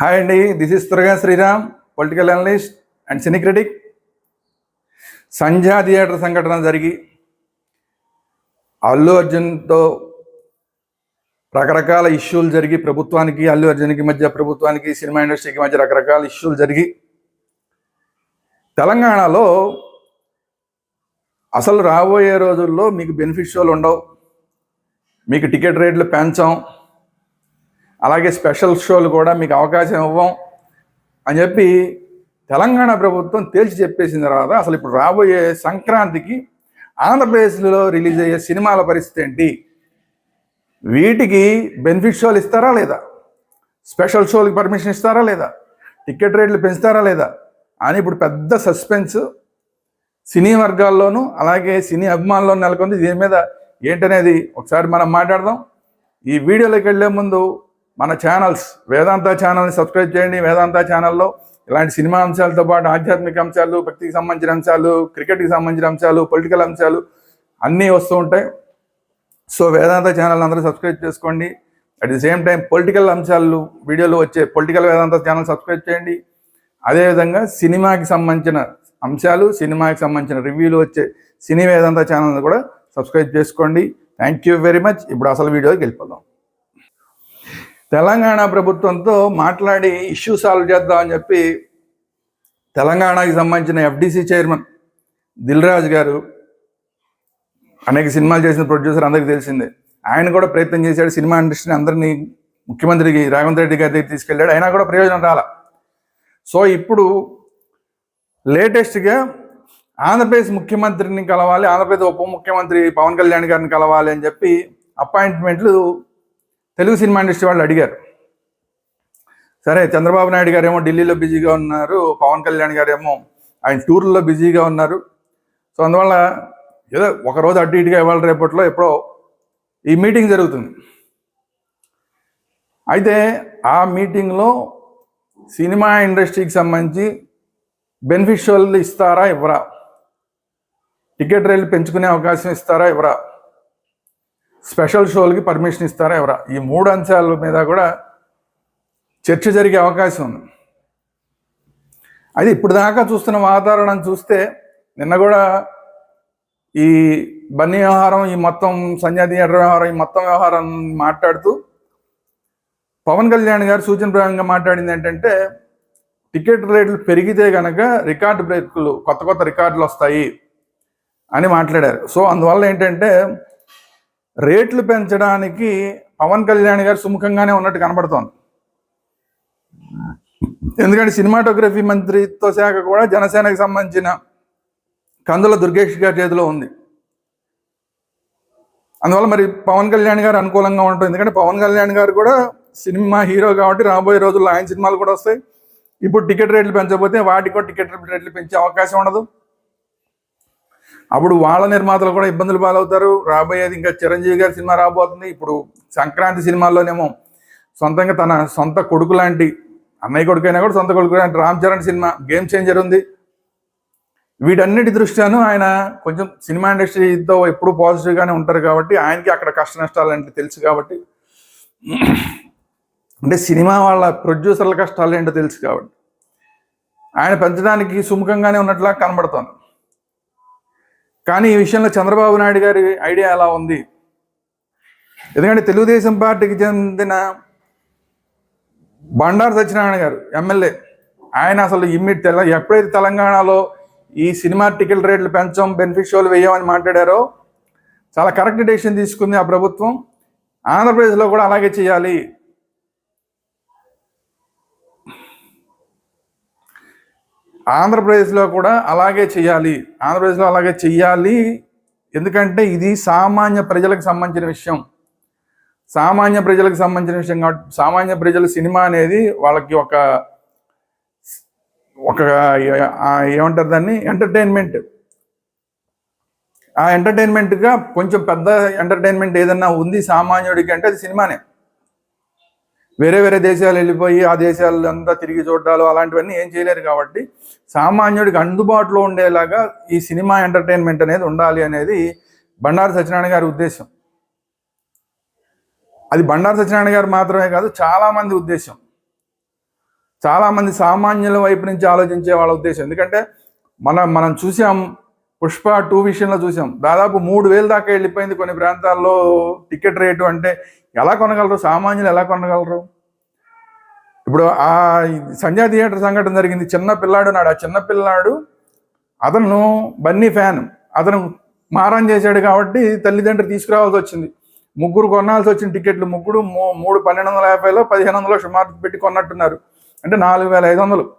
Hi అండి this is Turaga Sriram political analyst and cine critic Sandhya theatre సంఘటన జరిగి అల్లు అర్జున్తో రకరకాల ఇష్యూలు జరిగి ప్రభుత్వానికి అల్లు అర్జున్కి మధ్య ప్రభుత్వానికి సినిమా ఇండస్ట్రీకి మధ్య రకరకాల ఇష్యూలు జరిగి తెలంగాణలో అసలు రాబోయే రోజుల్లో మీకు బెనిఫిట్ షోలు ఉండవు. మీకు టికెట్ రేట్లు పెంచాం. అలాగే స్పెషల్ షోలు కూడా మీకు అవకాశం ఇవ్వం అని చెప్పి తెలంగాణ ప్రభుత్వం తేల్చి చెప్పేసిన తర్వాత అసలు ఇప్పుడు రాబోయే సంక్రాంతికి ఆంధ్రప్రదేశ్లో రిలీజ్ అయ్యే సినిమాల పరిస్థితి ఏంటి? వీటికి బెనిఫిట్ షోలు ఇస్తారా లేదా? స్పెషల్ షోలకి పర్మిషన్ ఇస్తారా లేదా? టికెట్ రేట్లు పెంచుతారా లేదా? అని ఇప్పుడు పెద్ద సస్పెన్స్ సినీ వర్గాల్లోనూ అలాగే సినీ అభిమానుల్లో నెలకొంది. దీని మీద ఏంటనేది ఒకసారి మనం మాట్లాడదాం. ఈ వీడియోలోకి వెళ్ళే ముందు మన ఛానల్స్ వేదాంత ఛానల్ని సబ్స్క్రైబ్ చేయండి. వేదాంత ఛానల్లో ఇలాంటి సినిమా అంశాలతో పాటు ఆధ్యాత్మిక అంశాలు భక్తికి సంబంధించిన అంశాలు క్రికెట్కి సంబంధించిన అంశాలు పొలిటికల్ అంశాలు అన్నీ వస్తూ ఉంటాయి. సో వేదాంత ఛానల్ అందరూ సబ్స్క్రైబ్ చేసుకోండి. At the same time political అంశాలు వీడియోలు వచ్చే పొలిటికల్ వేదాంత ఛానల్ సబ్స్క్రైబ్ చేయండి. అదేవిధంగా సినిమాకి సంబంధించిన అంశాలు సినిమాకి సంబంధించిన రివ్యూలు వచ్చే సినీ వేదాంత ఛానల్ని కూడా సబ్స్క్రైబ్ చేసుకోండి. థ్యాంక్ యూ వెరీ మచ్ ఇప్పుడు అసలు వీడియోకి వెళ్ళిపోదాం. తెలంగాణ ప్రభుత్వంతో మాట్లాడి ఇష్యూ సాల్వ్ చేద్దామని చెప్పి తెలంగాణకి సంబంధించిన ఎఫ్డిసి చైర్మన్ దిల్ రాజు గారు అనేక సినిమాలు చేసిన ప్రొడ్యూసర్ అందరికీ తెలిసిందే. ఆయన కూడా ప్రయత్నం చేశాడు. సినిమా ఇండస్ట్రీని అందరినీ ముఖ్యమంత్రికి రేవంత్ రెడ్డి గారి దగ్గర తీసుకెళ్ళాడు. అయినా కూడా ప్రయోజనం రాల. సో ఇప్పుడు లేటెస్ట్గా ఆంధ్రప్రదేశ్ ముఖ్యమంత్రిని కలవాలి ఆంధ్రప్రదేశ్ ఉప ముఖ్యమంత్రి పవన్ కళ్యాణ్ గారిని కలవాలి అని చెప్పి అపాయింట్మెంట్లు తెలుగు సినిమా ఇండస్ట్రీ వాళ్ళు అడిగారు. సరే చంద్రబాబు నాయుడు గారేమో ఢిల్లీలో బిజీగా ఉన్నారు పవన్ కళ్యాణ్ గారేమో ఆయన టూర్లో బిజీగా ఉన్నారు. సో అందువల్ల ఏదో ఒకరోజు అటు ఇటుగా ఇవాళ రేపట్లో ఎప్పుడో ఈ మీటింగ్ జరుగుతుంది. అయితే ఆ మీటింగ్లో సినిమా ఇండస్ట్రీకి సంబంధించి బెనిఫిషియల్ ఇస్తారా ఇవ్వరా? టికెట్ రేట్లు పెంచుకునే అవకాశం ఇస్తారా ఇవ్వరా? స్పెషల్ షోలకి పర్మిషన్ ఇస్తారా ఎవరా? ఈ మూడు అంశాల మీద కూడా చర్చ జరిగే అవకాశం ఉంది. అయితే ఇప్పుడు దాకా చూస్తున్న వాతావరణం చూస్తే నిన్న కూడా ఈ బన్నీ వ్యవహారం ఈ మొత్తం సంజాతి థియేటర్ వ్యవహారం ఈ మొత్తం వ్యవహారం మాట్లాడుతూ పవన్ కళ్యాణ్ గారు సూచన ప్రకారంగా మాట్లాడింది ఏంటంటే టికెట్ రేట్లు పెరిగితే కనుక రికార్డు బ్రేకులు కొత్త కొత్త రికార్డులు వస్తాయి అని మాట్లాడారు. సో అందువల్ల ఏంటంటే రేట్లు పెంచడానికి పవన్ కళ్యాణ్ గారు సుముఖంగానే ఉన్నట్టు కనబడుతోంది. ఎందుకంటే సినిమాటోగ్రఫీ మంత్రిత్వ శాఖ కూడా జనసేనకు సంబంధించిన కందుల దుర్గేష్ గారి చేతిలో ఉంది. అందువల్ల మరి పవన్ కళ్యాణ్ గారు అనుకూలంగా ఉంటుంది ఎందుకంటే పవన్ కళ్యాణ్ గారు కూడా సినిమా హీరో కాబట్టి రాబోయే రోజుల్లో ఆయన సినిమాలు కూడా వస్తాయి. ఇప్పుడు టికెట్ రేట్లు పెంచకపోతే వాటికి కూడా టికెట్ రేట్లు పెంచే అవకాశం ఉండదు. అప్పుడు వాళ్ళ నిర్మాతలు కూడా ఇబ్బందులు పాలవుతారు. రాబోయేది ఇంకా చిరంజీవి గారి సినిమా రాబోతుంది. ఇప్పుడు సంక్రాంతి సినిమాల్లోనేమో సొంతంగా తన సొంత కొడుకు లాంటి అన్నయ్య కొడుకైనా కూడా సొంత కొడుకు లాంటి Ram Charan cinema game changer ఉంది. వీటన్నిటి దృష్ట్యాను ఆయన కొంచెం సినిమా ఇండస్ట్రీతో ఎప్పుడు పాజిటివ్గానే ఉంటారు కాబట్టి ఆయనకి అక్కడ కష్ట నష్టాలు అంటే తెలుసు కాబట్టి. అంటే సినిమా వాళ్ళ ప్రొడ్యూసర్ల కష్టాలు ఏంటో తెలుసు కాబట్టి. ఆయన పెంచడానికి సుముఖంగానే ఉన్నట్లా కనబడుతోంది కానీ ఈ విషయంలో చంద్రబాబు నాయుడు గారి ఐడియా ఎలా ఉంది? ఎందుకంటే తెలుగుదేశం పార్టీకి చెందిన బండారు సత్యనారాయణ గారు ఎమ్మెల్యే ఆయన అసలు ఇమ్మీడి తెల ఎప్పుడైతే తెలంగాణలో ఈ సినిమా టికెట్ రేట్లు పెంచం బెనిఫిట్ షోలు వేయమని మాట్లాడారో చాలా కరెక్ట్ డెసిషన్ తీసుకుంది ఆ ప్రభుత్వం. ఆంధ్రప్రదేశ్లో కూడా అలాగే చేయాలి. ఆంధ్రప్రదేశ్లో కూడా అలాగే చేయాలి. ఆంధ్రప్రదేశ్లో అలాగే చెయ్యాలి. ఎందుకంటే ఇది సామాన్య ప్రజలకు సంబంధించిన విషయం. సామాన్య ప్రజలకు సంబంధించిన విషయం కాబట్టి సామాన్య ప్రజల సినిమా అనేది వాళ్ళకి ఒక ఒక ఏమంటారు దాన్ని? ఎంటర్టైన్మెంట్. ఆ ఎంటర్టైన్మెంట్గా కొంచెం పెద్ద ఎంటర్టైన్మెంట్ ఏదన్నా ఉంది సామాన్యుడికి అంటే అది సినిమానే. వేరే వేరే దేశాలు వెళ్ళిపోయి ఆ దేశాలంతా తిరిగి చూడాలు అలాంటివన్నీ ఏం చేయలేరు కాబట్టి సామాన్యుడికి అందుబాటులో ఉండేలాగా ఈ సినిమా ఎంటర్టైన్మెంట్ అనేది ఉండాలి అనేది బండారు సత్యనారాయణ గారి ఉద్దేశం. అది బండారు సత్యనారాయణ గారు మాత్రమే కాదు చాలామంది ఉద్దేశం. చాలామంది సామాన్యుల వైపు నుంచి ఆలోచించే వాళ్ళ ఉద్దేశం. ఎందుకంటే మనం మనం చూసాం పుష్ప టూ విషయంలో చూసాం. దాదాపు మూడు వేలు దాకా వెళ్ళిపోయింది కొన్ని ప్రాంతాల్లో టికెట్ రేటు అంటే ఎలా కొనగలరు? సామాన్యులు ఎలా కొనగలరు? ఇప్పుడు ఆ సంధ్యా థియేటర్ సంఘటన జరిగింది. చిన్న పిల్లాడు నాడు ఆ చిన్న పిల్లాడు అతను బన్నీ ఫ్యాన్. అతను మారం చేశాడు కాబట్టి తల్లిదండ్రులు తీసుకురావాల్సి వచ్చింది. ముగ్గురు కొనాల్సి వచ్చిన టికెట్లు ముగ్గురు మూ- మూడు పన్నెండు వందల యాభైలో పదిహేను వందలు సుమారు పెట్టి కొన్నట్టున్నారు. అంటే నాలుగు వేల ఐదు వందలు.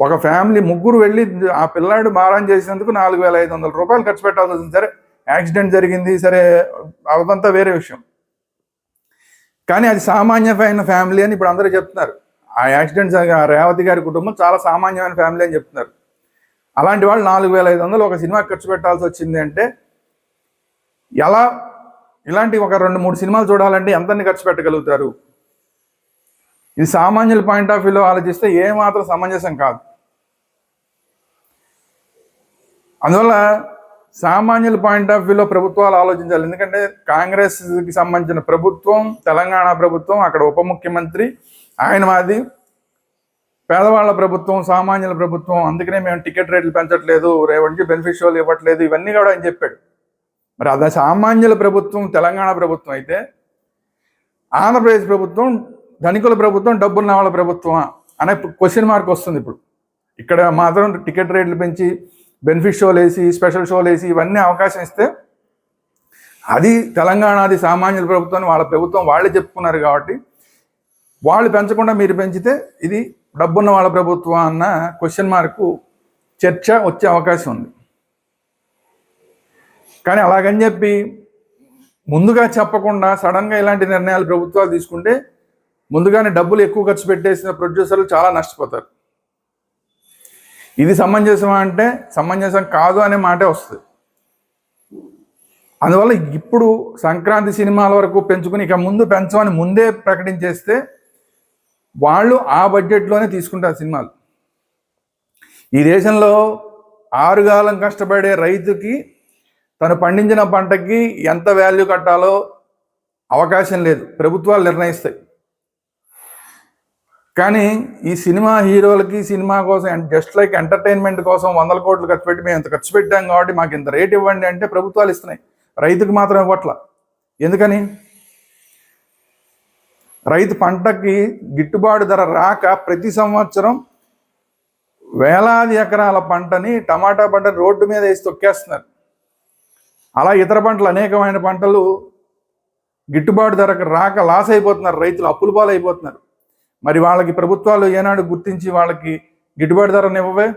ఒక ఫ్యామిలీ ముగ్గురు వెళ్ళి ఆ పిల్లాడు మారం చేసినందుకు నాలుగు వేల ఐదు వందల రూపాయలు ఖర్చు పెట్టాల్సి వచ్చింది. సరే యాక్సిడెంట్ జరిగింది. సరే అదంతా వేరే విషయం. కానీ అది సామాన్యమైన ఫ్యామిలీ అని ఇప్పుడు అందరూ చెప్తున్నారు. ఆ యాక్సిడెంట్ జరిగిన రేవతి గారి కుటుంబం చాలా సామాన్యమైన ఫ్యామిలీ అని చెప్తున్నారు. అలాంటి వాళ్ళు నాలుగు వేల ఐదు వందలు ఒక సినిమా ఖర్చు పెట్టాల్సి వచ్చింది అంటే ఎలా ఇలాంటి ఒక రెండు మూడు సినిమాలు చూడాలంటే ఎంతని ఖర్చు పెట్టగలుగుతారు? ఇది సామాన్యుల పాయింట్ ఆఫ్ వ్యూలో ఆలోచిస్తే ఏమాత్రం సమంజసం కాదు. అందువల్ల సామాన్యుల పాయింట్ ఆఫ్ వ్యూలో ప్రభుత్వాలు ఆలోచించాలి. ఎందుకంటే కాంగ్రెస్కి సంబంధించిన ప్రభుత్వం తెలంగాణ ప్రభుత్వం అక్కడ ఉప ముఖ్యమంత్రి ఆయన మాది. పేదవాళ్ళ ప్రభుత్వం సామాన్యుల ప్రభుత్వం అందుకనే మేము టికెట్ రేట్లు పెంచట్లేదు రేవంటి బెనిఫిషియల్ ఇవ్వట్లేదు ఇవన్నీ కూడా ఆయన చెప్పాడు. మరి అది సామాన్యుల ప్రభుత్వం తెలంగాణ ప్రభుత్వం అయితే ఆంధ్రప్రదేశ్ ప్రభుత్వం ధనికుల ప్రభుత్వం డబ్బులు నావాళ్ళ ప్రభుత్వమా? అనే క్వశ్చన్ మార్క్ వస్తుంది ఇప్పుడు. ఇక్కడ మాత్రం టికెట్ రేట్లు పెంచి బెనిఫిట్ షోలు వేసి స్పెషల్ షోలు వేసి ఇవన్నీ అవకాశం ఇస్తే అది తెలంగాణది సామాన్యుల ప్రభుత్వం వాళ్ళ ప్రభుత్వం వాళ్ళే చెప్పుకున్నారు కాబట్టి వాళ్ళు పెంచకుండా మీరు పెంచితే ఇది డబ్బున్న వాళ్ళ ప్రభుత్వం అన్న క్వశ్చన్ మార్కు చర్చ వచ్చే అవకాశం ఉంది. కానీ అలాగని చెప్పి ముందుగా చెప్పకుండా సడన్గా ఇలాంటి నిర్ణయాలు ప్రభుత్వాలు తీసుకుంటే ముందుగానే డబ్బులు ఎక్కువ ఖర్చు పెట్టేసిన ప్రొడ్యూసర్లు చాలా నష్టపోతారు. ఇది సమంజసం అంటే సమంజసం కాదు అనే మాటే వస్తుంది. అందువల్ల ఇప్పుడు సంక్రాంతి సినిమాల వరకు పెంచుకుని ఇక ముందు పెంచమని ముందే ప్రకటించేస్తే వాళ్ళు ఆ బడ్జెట్లోనే తీసుకుంటారు సినిమాలు. ఈ దేశంలో ఆరుగాలం కష్టపడే రైతుకి తను పండించిన పంటకి ఎంత వాల్యూ కట్టాలో అవకాశం లేదు. ప్రభుత్వాలు నిర్ణయిస్తాయి. కానీ ఈ సినిమా హీరోలకి సినిమా కోసం జస్ట్ లైక్ ఎంటర్టైన్మెంట్ కోసం వందల కోట్లు ఖర్చు పెట్టి మేము ఇంత ఖర్చు పెట్టాం కాబట్టి మాకు ఇంత రేట్ ఇవ్వండి అంటే ప్రభుత్వాలు ఇస్తున్నాయి. రైతుకు మాత్రం ఇవ్వట్ల. ఎందుకని? రైతు పంటకి గిట్టుబాటు ధర రాక ప్రతి సంవత్సరం వేలాది ఎకరాల పంటని టమాటా పంటని రోడ్డు మీద వేసి తొక్కేస్తున్నారు. అలా ఇతర పంటలు అనేకమైన పంటలు గిట్టుబాటు ధరకు రాక లాస్ అయిపోతున్నారు. రైతులు అప్పుల పాలు అయిపోతున్నారు మరి వాళ్ళకి ప్రభుత్వాలు ఏనాడు గుర్తించి వాళ్ళకి గిట్టుబాటు ధరను ఇవ్వవే?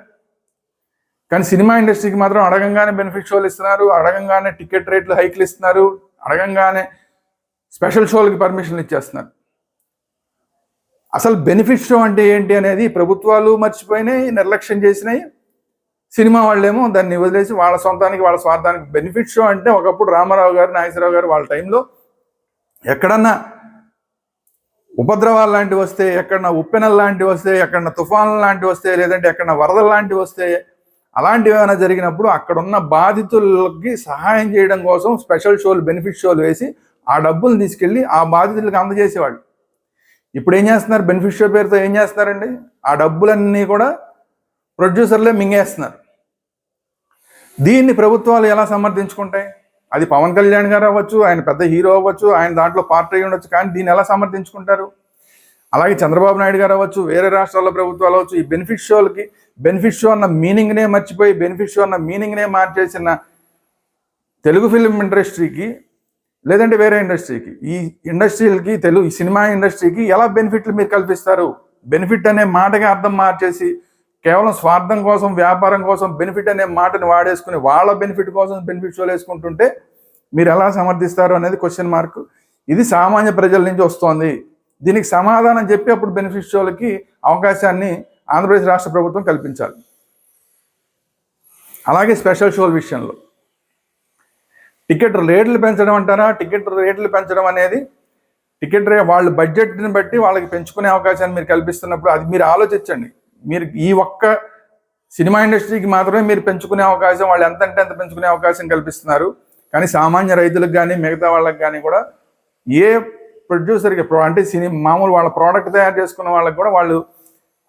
కానీ సినిమా ఇండస్ట్రీకి మాత్రం అడగంగానే బెనిఫిట్ షోలు ఇస్తున్నారు అడగంగానే టికెట్ రేట్లు హైక్లు ఇస్తున్నారు అడగంగానే స్పెషల్ షోలకి పర్మిషన్లు ఇచ్చేస్తున్నారు. అసలు బెనిఫిట్ షో అంటే ఏంటి అనేది ప్రభుత్వాలు మర్చిపోయినాయి నిర్లక్ష్యం చేసినాయి. సినిమా వాళ్ళేమో దాన్ని వదిలేసి వాళ్ళ సొంతానికి వాళ్ళ స్వార్థానికి బెనిఫిట్ షో అంటే ఒకప్పుడు రామారావు గారు నాగేశ్వరరావు గారు వాళ్ళ టైంలో ఎక్కడన్నా ఉపద్రవాలు లాంటివి వస్తే ఎక్కడన్నా ఉప్పెనలు లాంటివి వస్తే ఎక్కడన్నా తుఫాన్లు లాంటివి వస్తే లేదంటే ఎక్కడన్నా వరదలు లాంటివి వస్తే అలాంటివి ఏమైనా జరిగినప్పుడు అక్కడ ఉన్న బాధితులకి సహాయం చేయడం కోసం స్పెషల్ షోలు బెనిఫిట్ షోలు వేసి ఆ డబ్బులు తీసుకెళ్ళి ఆ బాధితులకు అందజేసేవాళ్ళు. ఇప్పుడు ఏం చేస్తున్నారు? బెనిఫిట్ షో పేరుతో ఏం చేస్తున్నారండి? ఆ డబ్బులన్నీ కూడా ప్రొడ్యూసర్లే మింగేస్తున్నారు. దీన్ని ప్రభుత్వాలు ఎలా సమర్థించుకుంటాయి? అది పవన్ కళ్యాణ్ గారు అవ్వచ్చు ఆయన పెద్ద హీరో అవ్వచ్చు ఆయన దాంట్లో పార్టీ అయి ఉండొచ్చు. కానీ దీన్ని ఎలా సమర్థించుకుంటారు? అలాగే చంద్రబాబు నాయుడు గారు అవ్వచ్చు వేరే రాష్ట్రాల ప్రభుత్వాలు అవ్వచ్చు ఈ బెనిఫిట్ షోలకి బెనిఫిట్ షో అన్న మీనింగ్నే మర్చిపోయి బెనిఫిట్ షో అన్న మీనింగ్నే మార్చేసిన తెలుగు ఫిలిం ఇండస్ట్రీకి లేదంటే వేరే ఇండస్ట్రీకి ఈ ఇండస్ట్రీలకి తెలుగు ఈ సినిమా ఇండస్ట్రీకి ఎలా బెనిఫిట్లు మీరు కల్పిస్తారు? బెనిఫిట్ అనే మాటగా అర్థం మార్చేసి కేవలం స్వార్థం కోసం వ్యాపారం కోసం బెనిఫిట్ అనే మాటని వాడేసుకుని వాళ్ళ బెనిఫిట్ కోసం బెనిఫిట్ వేసుకుంటుంటే మీరు ఎలా సమర్థిస్తారు అనేది క్వశ్చన్ మార్క్ ఇది సామాన్య ప్రజల నుంచి వస్తోంది. దీనికి సమాధానం చెప్పి అప్పుడు బెనిఫిట్ షోలకి అవకాశాన్ని ఆంధ్రప్రదేశ్ రాష్ట్ర ప్రభుత్వం కల్పించాలి. అలాగే స్పెషల్ షోల విషయంలో. టికెట్ రేట్లు పెంచడం అంటారా? టికెట్ రేట్లు పెంచడం అనేది టికెట్ రే వాళ్ళ బడ్జెట్ని బట్టి వాళ్ళకి పెంచుకునే అవకాశాన్ని మీరు కల్పిస్తున్నప్పుడు అది మీరు ఆలోచించండి. మీరు ఈ ఒక్క సినిమా ఇండస్ట్రీకి మాత్రమే మీరు పెంచుకునే అవకాశం వాళ్ళు ఎంత అంటే ఎంత పెంచుకునే అవకాశం కల్పిస్తున్నారు. కానీ సామాన్య రైతులకు కానీ మిగతా వాళ్ళకి కానీ కూడా ఏ ప్రొడ్యూసర్కి అంటే సినిమా మామూలు వాళ్ళ ప్రోడక్ట్ తయారు చేసుకున్న వాళ్ళకి కూడా వాళ్ళు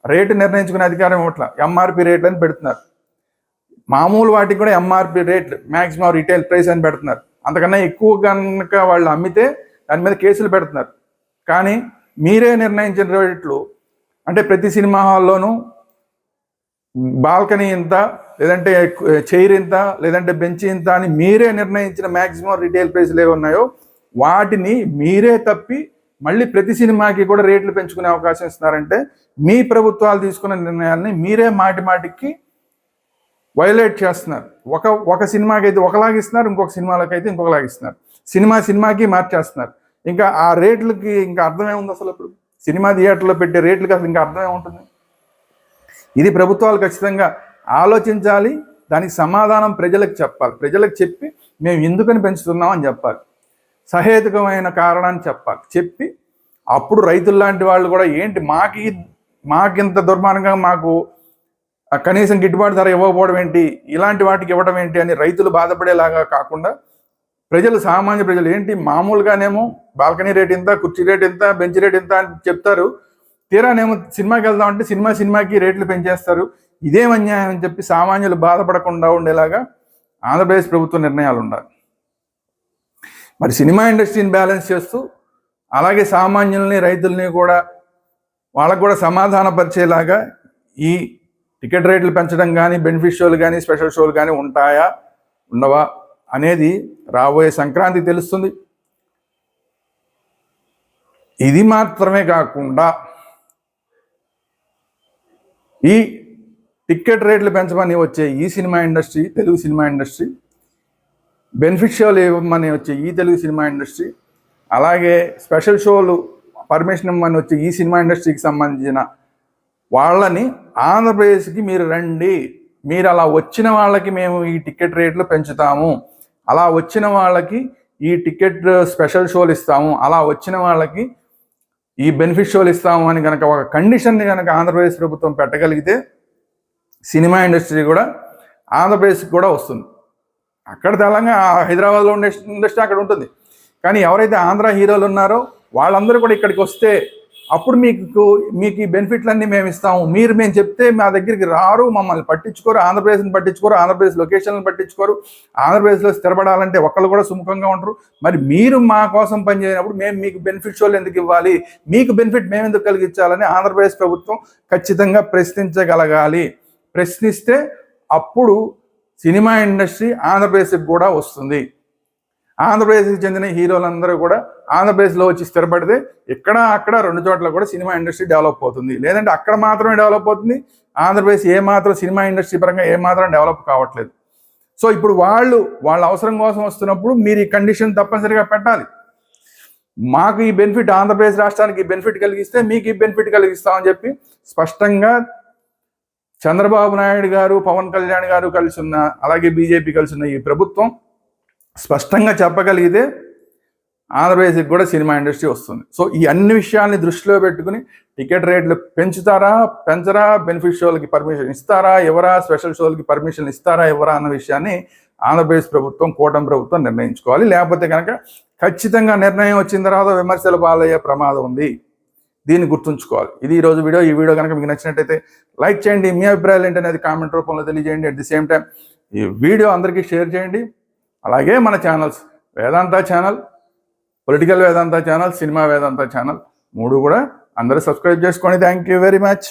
రేటు నిర్ణయించుకునే అధికారం ఇవ్వట్ల. ఎంఆర్పి రేట్లు అని పెడుతున్నారు. మామూలు వాటికి కూడా ఎంఆర్పి రేట్లు మ్యాక్సిమం రిటైల్ ప్రైస్ అని పెడుతున్నారు. అంతకన్నా ఎక్కువ కనుక వాళ్ళు అమ్మితే దాని మీద కేసులు పెడుతున్నారు. కానీ మీరే నిర్ణయించిన రేట్లు అంటే ప్రతి సినిమా హాల్లోనూ బాల్కనీ ఇంత లేదంటే చైర్ ఇంత లేదంటే బెంచ్ ఇంత అని మీరే నిర్ణయించిన మ్యాక్సిమం రిటైల్ ప్రైస్లు ఏవి ఉన్నాయో వాటిని మీరే తప్పి మళ్ళీ ప్రతి సినిమాకి కూడా రేట్లు పెంచుకునే అవకాశం ఇస్తున్నారంటే మీ ప్రభుత్వాలు తీసుకున్న నిర్ణయాన్ని మీరే మాటి మాటికి వైలేట్ చేస్తున్నారు. ఒక ఒక సినిమాకి అయితే ఒకలాగిస్తున్నారు ఇంకొక సినిమాలకు అయితే ఇంకొకలాగిస్తున్నారు సినిమా సినిమాకి మార్చేస్తున్నారు. ఇంకా ఆ రేట్లకి ఇంకా అర్థమే ఉంది అసలు ఇప్పుడు సినిమా థియేటర్లో పెట్టే రేట్లకు అసలు ఇంకా అర్థమే ఉంటుంది. ఇది ప్రభుత్వాలు ఖచ్చితంగా ఆలోచించాలి దానికి సమాధానం ప్రజలకు చెప్పాలి. ప్రజలకు చెప్పి మేము ఎందుకని పెంచుతున్నాం అని చెప్పాలి. సహేతుకమైన కారణాన్ని చెప్పాలి. చెప్పి అప్పుడు రైతులు లాంటి వాళ్ళు కూడా ఏంటి మాకి మాకింత దుర్మార్గంగా మాకు కనీసం గిట్టుబాటు ధర ఇవ్వకపోవడం ఏంటి ఇలాంటి వాటికి ఇవ్వడం ఏంటి అని రైతులు బాధపడేలాగా కాకుండా ప్రజలు సామాన్య ప్రజలు ఏంటి? మామూలుగానేమో బాల్కనీ రేట్ ఇంత కుర్చీ రేట్ ఇంత బెంచ్ రేట్ ఇంత అని చెప్తారు. తీరానేమో సినిమాకి వెళ్దామంటే సినిమా సినిమాకి రేట్లు పెంచేస్తారు. ఇదేం అన్యాయం అని చెప్పి సామాన్యులు బాధపడకుండా ఉండేలాగా ఆంధ్రప్రదేశ్ ప్రభుత్వ నిర్ణయాలు ఉండాలి. మరి సినిమా ఇండస్ట్రీని బ్యాలెన్స్ చేస్తూ అలాగే సామాన్యుల్ని రైతుల్ని కూడా వాళ్ళకు కూడా సమాధానపరిచేలాగా ఈ టికెట్ రేట్లు పెంచడం కానీ బెనిఫిట్ షోలు కానీ స్పెషల్ షోలు కానీ ఉంటాయా? ఉండవా? అనేది రాబోయే సంక్రాంతి తెలుస్తుంది. ఇది మాత్రమే కాకుండా ఈ టికెట్ రేట్లు పెంచమని వచ్చే ఈ cinema industry Telugu cinema industry benefit షోలు ఇవ్వమని వచ్చే ఈ తెలుగు సినిమా ఇండస్ట్రీ అలాగే స్పెషల్ షోలు పర్మిషన్ ఇవ్వమని వచ్చే ఈ సినిమా ఇండస్ట్రీకి సంబంధించిన వాళ్ళని ఆంధ్రప్రదేశ్కి మీరు రండి. మీరు అలా వచ్చిన వాళ్ళకి మేము ఈ టికెట్ రేట్లు పెంచుతాము. అలా వచ్చిన వాళ్ళకి ఈ టికెట్ స్పెషల్ షోలు ఇస్తాము అలా వచ్చిన వాళ్ళకి ఈ బెనిఫిట్ షోలు ఇస్తాము అని కనుక ఒక కండిషన్ని కనుక ఆంధ్రప్రదేశ్ ప్రభుత్వం పెట్టగలిగితే సినిమా ఇండస్ట్రీ కూడా ఆంధ్రప్రదేశ్కి కూడా వస్తుంది. అక్కడ తెలంగాణ హైదరాబాద్లో ఉండే ఇండస్ట్రీ అక్కడ ఉంటుంది. కానీ ఎవరైతే ఆంధ్ర హీరోలు ఉన్నారో వాళ్ళందరూ కూడా ఇక్కడికి వస్తే అప్పుడు మీకు మీకు ఈ బెనిఫిట్లన్నీ మేము ఇస్తాము. మీరు మేము చెప్తే మా దగ్గరికి రారు మమ్మల్ని పట్టించుకోరు ఆంధ్రప్రదేశ్ని పట్టించుకోరు ఆంధ్రప్రదేశ్ లొకేషన్లను పట్టించుకోరు. ఆంధ్రప్రదేశ్లో స్థిరపడాలంటే ఒకళ్ళు కూడా సుముఖంగా ఉంటారు మరి మీరు మా కోసం పనిచేయనప్పుడు మేము మీకు బెనిఫిట్ షోలు ఎందుకు ఇవ్వాలి? మీకు బెనిఫిట్ మేము ఎందుకు కలిగించాలని ఆంధ్రప్రదేశ్ ప్రభుత్వం ఖచ్చితంగా ప్రశ్నించగలగాలి. ప్రశ్నిస్తే అప్పుడు సినిమా ఇండస్ట్రీ ఆంధ్రప్రదేశ్కి కూడా వస్తుంది. ఆంధ్రప్రదేశ్కి చెందిన హీరోలందరూ కూడా ఆంధ్రప్రదేశ్లో వచ్చి స్థిరపడితే ఇక్కడ అక్కడ రెండు చోట్ల కూడా సినిమా ఇండస్ట్రీ డెవలప్ అవుతుంది. లేదంటే అక్కడ మాత్రమే డెవలప్ అవుతుంది. ఆంధ్రప్రదేశ్ ఏ మాత్రం సినిమా ఇండస్ట్రీ పరంగా ఏ మాత్రం డెవలప్ కావట్లేదు. సో ఇప్పుడు వాళ్ళు వాళ్ళ అవసరం కోసం వస్తున్నప్పుడు మీరు ఈ కండిషన్ తప్పనిసరిగా పెట్టాలి. మాకు ఈ బెనిఫిట్ ఆంధ్రప్రదేశ్ రాష్ట్రానికి ఈ బెనిఫిట్ కలిగిస్తే మీకు ఈ బెనిఫిట్ కలిగిస్తామని చెప్పి స్పష్టంగా చంద్రబాబు నాయుడు గారు పవన్ కళ్యాణ్ గారు కలిసి ఉన్న అలాగే బీజేపీ కలిసి ఉన్న ఈ ప్రభుత్వం స్పష్టంగా చెప్పగలిగితే ఆంధ్రప్రదేశ్కి కూడా సినిమా ఇండస్ట్రీ వస్తుంది. సో ఈ అన్ని విషయాల్ని దృష్టిలో పెట్టుకుని టికెట్ రేట్లు పెంచుతారా పెంచరా బెనిఫిట్ షోలకి పర్మిషన్ ఇస్తారా ఎవరా స్పెషల్ షోలకి పర్మిషన్ ఇస్తారా ఎవరా అన్న విషయాన్ని ఆంధ్రప్రదేశ్ ప్రభుత్వం కూటమి ప్రభుత్వం నిర్ణయించుకోవాలి. లేకపోతే కనుక ఖచ్చితంగా నిర్ణయం వచ్చిన తర్వాత విమర్శల పాలయ్యే ప్రమాదం ఉంది. దీన్ని గుర్తుంచుకోవాలి. ఇది ఈ రోజు వీడియో. ఈ వీడియో కనుక మీకు నచ్చినట్టయితే లైక్ చేయండి. మీ అభిప్రాయాలు ఏంటనేది కామెంట్ రూపంలో తెలియజేయండి. అట్ ది సేమ్ టైం ఈ వీడియో అందరికీ షేర్ చేయండి. అలాగే మన channels Vedanta channel political Vedanta channel cinema Vedanta channel మూడు కూడా అందరూ సబ్స్క్రైబ్ చేసుకోండి థ్యాంక్ యూ వెరీ మచ్